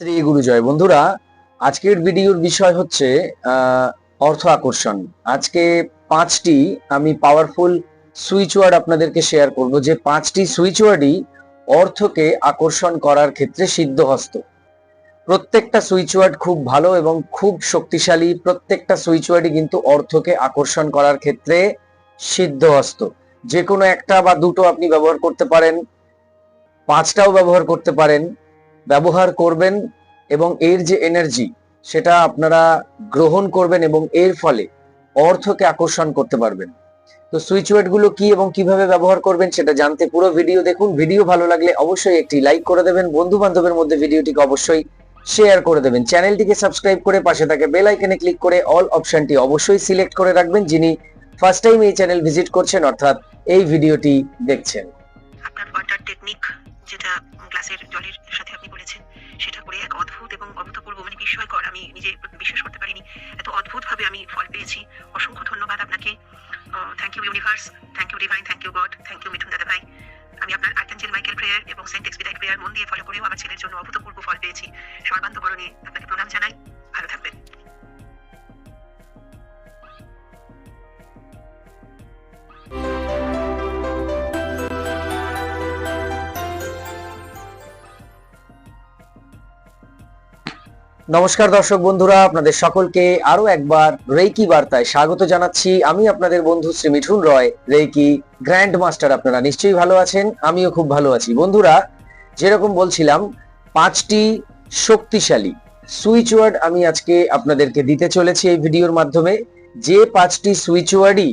শ্রী গুরুজয় বন্ধুরা, আজকের ভিডিওর বিষয় হচ্ছে অর্থ আকর্ষণ। আজকে পাঁচটি আমি পাওয়ারফুল সুইচ ওয়ার্ড আপনাদেরকে শেয়ার করব। যে পাঁচটি সুইচ ওয়ার্ডই অর্থকে আকর্ষণ করার ক্ষেত্রে সিদ্ধহস্ত। প্রত্যেকটা সুইচ ওয়ার্ড খুব ভালো এবং খুব শক্তিশালী। প্রত্যেকটা সুইচ ওয়ার্ডই কিন্তু অর্থকে আকর্ষণ করার ক্ষেত্রে সিদ্ধহস্ত। যে কোনো একটা বা দুটো আপনি ব্যবহার করতে পারেন, পাঁচটাও ব্যবহার করতে পারেন। ব্যবহার করবেন এবং এর যে এনার্জি সেটা আপনারা গ্রহণ করবেন এবং এর ফলে অর্থকে আকর্ষণ করতে পারবেন। তো সুইচগুলো কি এবং কীভাবে ব্যবহার করবেন সেটা জানতে পুরো ভিডিও দেখুন। ভিডিও ভালো লাগলে অবশ্যই একটি লাইক করে দেবেন। বন্ধু বান্ধবের মধ্যে ভিডিওটিকে অবশ্যই শেয়ার করে দেবেন। চ্যানেলটিকে সাবস্ক্রাইব করে পাশে থাকে বেল আইকনে ক্লিক করে অল অপশনটি অবশ্যই সিলেক্ট করে রাখবেন, যিনি ফার্স্ট টাইম এই চ্যানেল ভিজিট করছেন, অর্থাৎ এই ভিডিওটি দেখছেন। আপনার ওয়াটার টেকনিক যেটা গ্লাসের জলের সাথে সেটা করে এক অদ্ভুত এবং অভূতপূর্ব মানে বিস্ময়কর। আমি নিজে বিশ্বাস করতে পারিনি। এত অদ্ভুতভাবে আমি ফল পেয়েছি। অসংখ্য ধন্যবাদ আপনাকে। Thank you universe thank you divine thank you god thank you Mithun দাদা ভাই আমি আপনার আর্টেঞ্জেল মাইকেল প্রেয়ার এবং সেন্ট এক্সপিডাইট প্রেয়ার মন দিয়ে ফলো করেও আমার ছেলের জন্য অভূতপূর্ব ফল পেয়েছি। সর্বান্তকরণে আপনাকে প্রণাম জানাই। নমস্কার দর্শক বন্ধুরা, আপনাদের সকলকে আরও একবার রেইকি বার্তায় স্বাগত জানাচ্ছি। আমি আপনাদের বন্ধু Shri Mithun Roy, reiki grand master আপনারা নিশ্চয়ই ভালো আছেন, আমিও খুব ভালো আছি। বন্ধুরা, যেরকম বলছিলাম, পাঁচটি শক্তিশালী সুইচ ওয়ার্ড আমি আজকে আপনাদেরকে দিতে চলেছি এই ভিডিওর মাধ্যমে। যে পাঁচটি সুইচ ওয়ার্ডই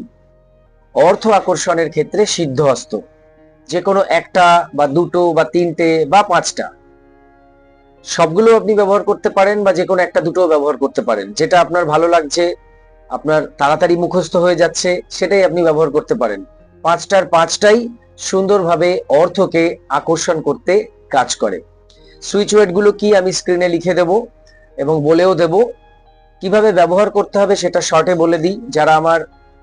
অর্থ আকর্ষণের ক্ষেত্রে সিদ্ধহস্ত যে কোনো একটা বা দুটো বা তিনটে বা পাঁচটা। সবগুলো আপনি ব্যবহার করতে পারেন বা যে কোনো একটা দুটো ব্যবহার করতে পারেন। যেটা আপনার ভালো লাগছে, আপনার তাড়াতাড়ি মুখস্থ হয়ে যাচ্ছে, সেটাই আপনি ব্যবহার করতে পারেন। পাঁচটার পাঁচটাই সুন্দরভাবে অর্থকে আকর্ষণ করতে কাজ করে। সুইচ ওয়ার্ডগুলো কি আমি স্ক্রিনে লিখে দেব এবং বলেও দেব। কীভাবে ব্যবহার করতে হবে সেটা শর্টে বলে দিই। যারা আমার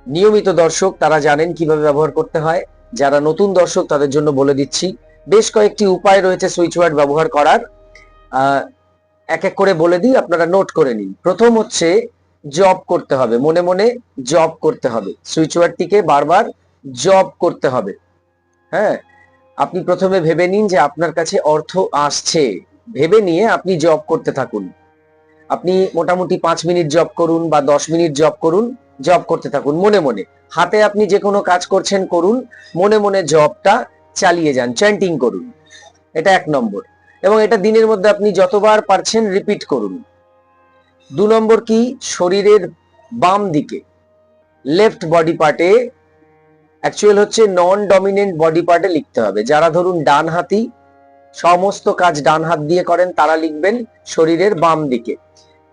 নিয়মিত দর্শক, তারা জানেন কীভাবে ব্যবহার করতে হয়। যারা নতুন দর্শক, তাদের জন্য বলে দিচ্ছি। বেশ কয়েকটি উপায় রয়েছে সুইচ ওয়ার্ড ব্যবহার করার। এক এক করে বলে দিই, আপনারা নোট করে নিন। প্রথম হচ্ছে জব করতে হবে, মনে মনে জব করতে হবে। সুইচ ওয়ার্ডটিকে বারবার জব করতে হবে। হ্যাঁ আপনি প্রথমে ভেবে নিন যে আপনার কাছে অর্থ আসছে। ভেবে নিয়ে আপনি জব করতে থাকুন। আপনি মোটামুটি পাঁচ মিনিট জব করুন বা দশ মিনিট জব করুন জব করতে থাকুন, মনে মনে। হাতে আপনি যে কোনো কাজ করছেন, করুন, মনে মনে জবটা চালিয়ে যান চ্যান্টিং করুন। এটা এক নম্বর। এবং এটা দিনের মধ্যে আপনি যতবার পারছেন রিপিট করুন। দু নম্বর কি? শরীরের বাম দিকে। লেফট বডি পার্টে অ্যাকচুয়াল হচ্ছে নন ডমিনেন্ট বডি পার্টে লিখতে হবে। যারা ধরুন ডান হাতি, সমস্ত কাজ ডান হাত দিয়ে করেন, তারা লিখবেন শরীরের বাম দিকে।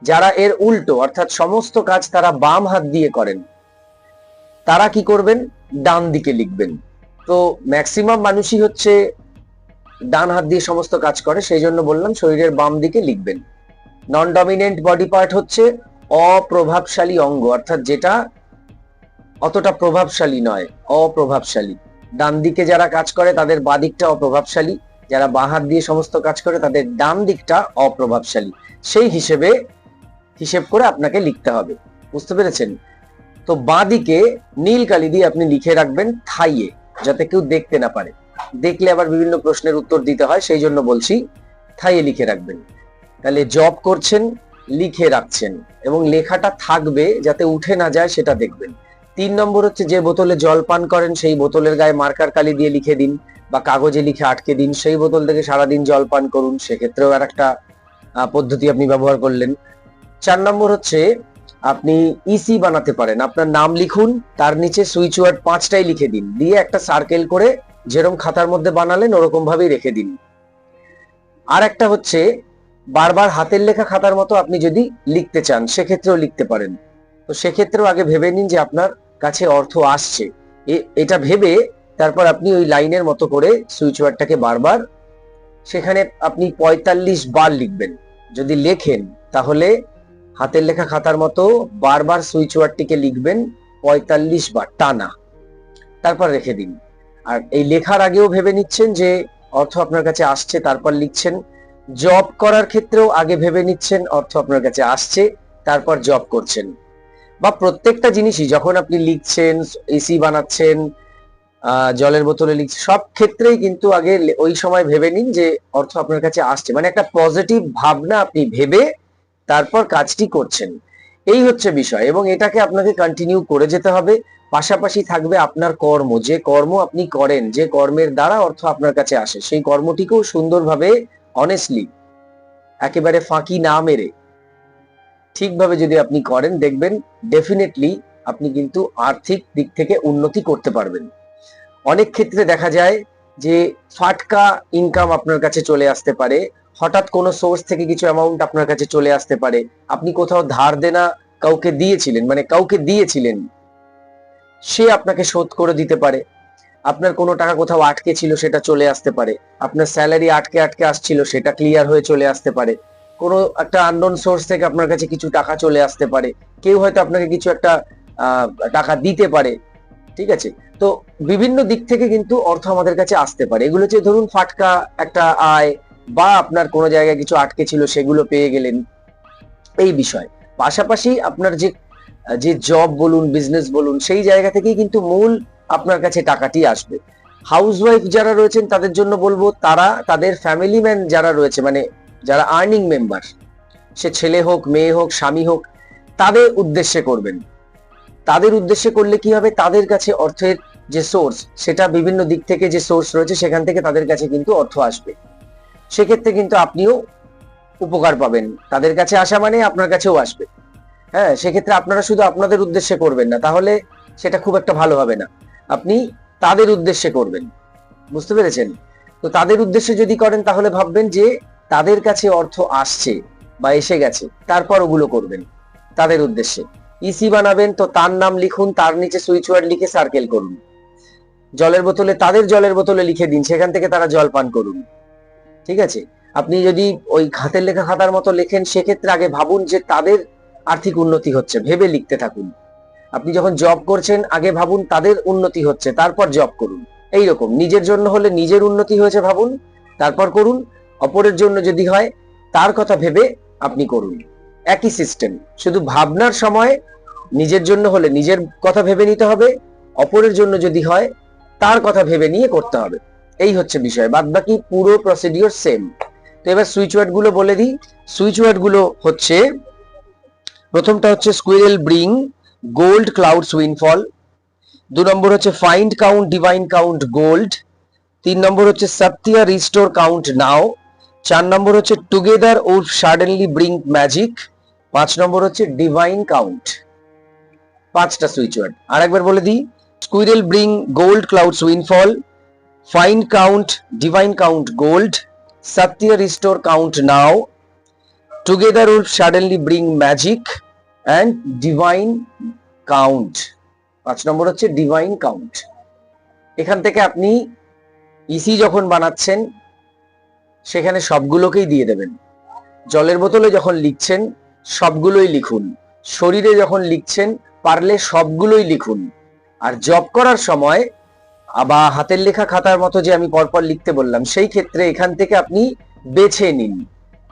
যারা এর উল্টো, অর্থাৎ সমস্ত কাজ তারা বাম হাত দিয়ে করেন, তারা কি করবেন? ডান দিকে লিখবেন। তো ম্যাক্সিমাম মানুষই হচ্ছে ডান হাত দিয়ে সমস্ত কাজ করে, সেই জন্য বললাম শরীরের বাম দিকে লিখবেন। নন ডমিনেন্ট বডি পার্ট হচ্ছে অপ্রভাবশালী অঙ্গ, অর্থাৎ যেটা অতটা প্রভাবশালী নয়, অপ্রভাবশালী। ডান দিকে যারা কাজ করে, তাদের বাঁ দিকটা অপ্রভাবশালী। যারা বাঁ হাত দিয়ে সমস্ত কাজ করে, তাদের ডান দিকটা অপ্রভাবশালী। সেই হিসেবে হিসেব করে আপনাকে লিখতে হবে। বুঝতে পেরেছেন? তো বাঁ দিকে নীল কালি দিয়ে আপনি লিখে রাখবেন থাইয়ে, যাতে কেউ দেখতে না পারে। দেখলে আবার বিভিন্ন প্রশ্নের উত্তর দিতে হয়, সেই জন্য বলছি থাইয়ে লিখে রাখবেন। তাহলে জব করছেন, লিখে রাখছেন এবং লেখাটা থাকবে যাতে উঠে না যায় সেটা দেখবেন। তিন নম্বর হচ্ছে যে বোতলে জল পান করেন, সেই বোতলের গায়ে মার্কার কালি দিয়ে লিখে দিন বা কাগজে লিখে আটকে দিন, সেই বোতল থেকে সারাদিন জল পান করুন, সেক্ষেত্রেও আর একটা পদ্ধতি আপনি ব্যবহার করলেন। চার নম্বর হচ্ছে আপনি ইসি বানাতে পারেন, আপনার নাম লিখুন, তার নিচে সুইচ ওয়ার্ড পাঁচটাই লিখে দিন, দিয়ে একটা সার্কেল করে যেরকম খাতার মধ্যে বানালেন, ওরকম ভাবেই রেখে দিন। আর একটা হচ্ছে, বারবার হাতের লেখা খাতার মতো আপনি যদি লিখতে চান, সেক্ষেত্রেও লিখতে পারেন। তো সেক্ষেত্রেও আগে ভেবে নিন যে আপনার কাছে অর্থ আসছে। এটা ভেবে তারপর আপনি ওই লাইনের মতো করে সুইচ ওয়ার্ডটাকে বারবার সেখানে আপনি পঁয়তাল্লিশ বার লিখবেন। যদি লেখেন, তাহলে হাতের লেখা খাতার মতো বারবার সুইচ ওয়ার্ডটিকে লিখবেন পঁয়তাল্লিশ বার, টানা। তারপর রেখে দিন। আর এই লেখার আগেও ভেবে নিচ্ছেন যে অর্থ আপনার কাছে আসছে, তারপর লিখছেন, জব করার ক্ষেত্রেও আগে ভেবে নিচ্ছেন, অর্থ আপনার কাছে আসছে, তারপর জব করছেন। বা প্রত্যেকটা জিনিসই, যখন আপনি লিখছেন, এসি বানাচ্ছেন জলের বোতলে লিখছেন, সব ক্ষেত্রেই কিন্তু আগে ওই সময় ভেবে নিন যে অর্থ আপনার কাছে আসছে। মানে একটা পজিটিভ ভাবনা আপনি ভেবে তারপর কাজটি করছেন। এই হচ্ছে বিষয় এবং এটাকে আপনাকে কন্টিনিউ করে যেতে হবে। পাশাপাশি থাকবে আপনার কর্ম। যে কর্ম আপনি করেন, যে কর্মের দ্বারা অর্থ আপনার কাছে আসে, সেই কর্মটিকেও সুন্দরভাবে অনেস্টলি একেবারে ফাঁকি না মেরে ঠিকভাবে যদি আপনি করেন, দেখবেন ডেফিনেটলি আপনি কিন্তু আর্থিক দিক থেকে উন্নতি করতে পারবেন। অনেক ক্ষেত্রে দেখা যায় যে ফাটকা ইনকাম আপনার কাছে চলে আসতে পারে। হঠাৎ কোনো সোর্স থেকে কিছু অ্যামাউন্ট আপনার কাছে চলে আসতে পারে। আপনি কোথাও ধার দেনা কাউকে দিয়েছিলেন মানে কাউকে দিয়েছিলেন, সে আপনাকে শোধ করে দিতে পারে। আপনার কোনো টাকা কোথাও আটকে ছিল সেটা চলে আসতে পারে। আপনার স্যালারি আটকে আটকে আসছিল সেটা ক্লিয়ার হয়ে চলে আসতে পারে। কোনো একটা আননোন সোর্স থেকে আপনার কাছে কিছু টাকা চলে আসতে পারে। কেউ হয়তো আপনাকে কিছু একটা টাকা দিতে পারে। ঠিক আছে? তো বিভিন্ন দিক থেকে কিন্তু অর্থ আমাদের কাছে আসতে পারে। এগুলো হচ্ছে ধরুন ফাটকা, একটা আয় বা আপনার কোনো জায়গায় কিছু আটকে ছিল, সেগুলো পেয়ে গেলেন। এই বিষয়। পাশাপাশি আপনার যে যে জব বলুন বিজনেস বলুন, সেই জায়গা থেকেই কিন্তু মূল আপনার কাছে টাকাটি আসবে। হাউসওয়াইফ যারা রয়েছেন, তাদের জন্য বলব, তারা, তাদের ফ্যামিলি ম্যান যারা রয়েছে মানে যারা আর্নিং মেম্বার সে ছেলে হোক, মেয়ে হোক, স্বামী হোক, তাদের উদ্দেশ্যে করবেন। তাদের উদ্দেশ্যে করলে কি হবে? তাদের কাছে অর্থের যে সোর্স সেটা বিভিন্ন দিক থেকে যে সোর্স রয়েছে, সেখান থেকে তাদের কাছে কিন্তু অর্থ আসবে। সেক্ষেত্রে কিন্তু আপনিও উপকার পাবেন। তাদের কাছে আসা মানে আপনার কাছেও আসবে। হ্যাঁ সেক্ষেত্রে আপনারা শুধু আপনাদের উদ্দেশ্যে করবেন না, তাহলে সেটা খুব একটা ভালো হবে না। আপনি তাদের উদ্দেশ্যে করবেন। বুঝতে পেরেছেন? তো তাদের উদ্দেশ্যে যদি করেন, তাহলে ভাববেন যে তাদের কাছে অর্থ আসছে বা এসে গেছে, তারপর ওগুলো করবেন তাদের উদ্দেশ্যে। ইসি বানাবেন, তো তার নাম লিখুন, তার নিচে সুইচ ওয়ার্ড লিখে সার্কেল করুন। জলের বোতলে, তাদের জলের বোতলে লিখে দিন, সেখান থেকে তারা জল পান করুন। ঠিক আছে? আপনি যদি ওই হাতের লেখা খাতার মতো লেখেন, সেক্ষেত্রে আগে ভাবুন যে তাদের আর্থিক উন্নতি হচ্ছে। ভেবে লিখতে থাকুন। আপনি যখন জব করছেন, আগে ভাবুন তাদের উন্নতি হচ্ছে, তারপর জব করুন। এই রকম নিজের জন্য হলে নিজের উন্নতি হয়েছে ভাবুন, তারপর করুন। অপরের জন্য যদি হয়, তার কথা ভেবে আপনি করুন। একই সিস্টেম শুধু ভাবনার সময় নিজের জন্য হলে নিজের কথা ভেবে নিতে হবে, অপরের জন্য যদি হয়, তার কথা ভেবে নিয়ে করতে হবে। এই হচ্ছে বিষয় বাদ বাকি পুরো প্রসিডিওর সেম তো এবার সুইচ ওয়ার্ডগুলো বলে দিই। সুইচ ওয়ার্ডগুলো হচ্ছে, প্রথমটা হচ্ছে squirrel bring gold clouds windfall দু নম্বর হচ্ছে find count divine count gold তিন নম্বর হচ্ছে সত্যিয়া রিস্টোর কাউন্ট নাও চার নম্বর হচ্ছে টুগেদার ও সাডেনলি ব্রিং ম্যাজিক পাঁচ নম্বর হচ্ছে ডিভাইন কাউন্ট পাঁচটা সুইচ ওয়ার্ড আর একবার বলে দিই squirrel bring gold clouds windfall find count divine count gold সত্যিয়া restore count now together will suddenly bring magic and divine count পাঁচ নম্বর হচ্ছে ডিভাইন কাউন্ট এখান থেকে আপনি ইসি যখন বানাচ্ছেন, সেখানে সবগুলোকেই দিয়ে দেবেন। জলের বোতলে যখন লিখছেন, সবগুলোই লিখুন। শরীরে যখন লিখছেন, পারলে সবগুলোই লিখুন। আর জব করার সময় বা হাতের লেখা খাতার মতো যে আমি পরপর লিখতে বললাম, সেই ক্ষেত্রে এখান থেকে আপনি বেছে নিন।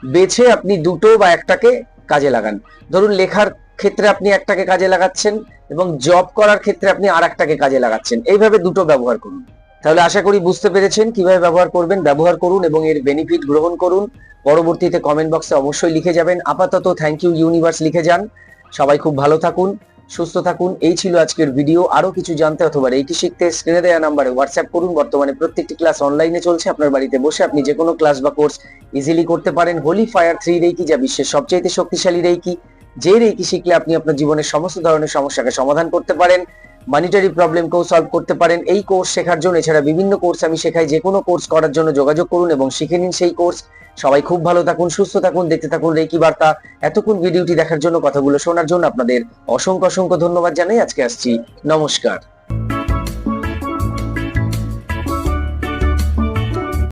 বেছে আপনি দুটো বা একটাকে কাজে লাগান। ধরুন, লেখার ক্ষেত্রে আপনি একটাকে কাজে লাগাচ্ছেন এবং জব করার ক্ষেত্রে আপনি আর একটাকে কাজে লাগাচ্ছেন। এইভাবে দুটো ব্যবহার করুন। তাহলে আশা করি বুঝতে পেরেছেন কীভাবে ব্যবহার করবেন, ব্যবহার করুন এবং এর বেনিফিট গ্রহণ করুন। পরবর্তীতে কমেন্ট বক্সে অবশ্যই লিখে যাবেন। আপাতত থ্যাংক ইউ ইউনিভার্স লিখে যান। সবাই খুব ভালো থাকুন। সুস্থ থাকুন। এই ছিল আজকের ভিডিও আরও কিছু জানতে অথবা এইটি শিখতে স্ক্রিনে দেওয়া নাম্বারে হোয়াটসঅ্যাপ করুন। বর্তমানে প্রত্যেকটি ক্লাস অনলাইনে চলছে। আপনার বাড়িতে বসে আপনি যে কোনো ক্লাস বা কোর্স ইজিলি করতে পারেন। হোলি ফায়ার থ্রি রেকি যা বিশ্বের সবচেয়ে শক্তিশালী রেকি যে রেকি শিখলে আপনি আপনার জীবনের সমস্ত ধরনের সমস্যাকে সমাধান করতে পারেন। মানিটারি প্রবলেমকেও সলভ করতে পারেন। এই কোর্স শেখার জন্য, এছাড়া বিভিন্ন কোর্স আমি শেখাই, যে কোনো কোর্স করার জন্য যোগাযোগ করুন এবং শিখে নিন সেই কোর্স সবাই খুব ভালো থাকুন, সুস্থ থাকুন, দেখতে থাকুন রেকি বার্তা। এতক্ষণ ভিডিওটি দেখার জন্য, কথাগুলো শোনার জন্য আপনাদের অসংখ্য অসংখ্য ধন্যবাদ জানাই। আজকে আসছি, নমস্কার।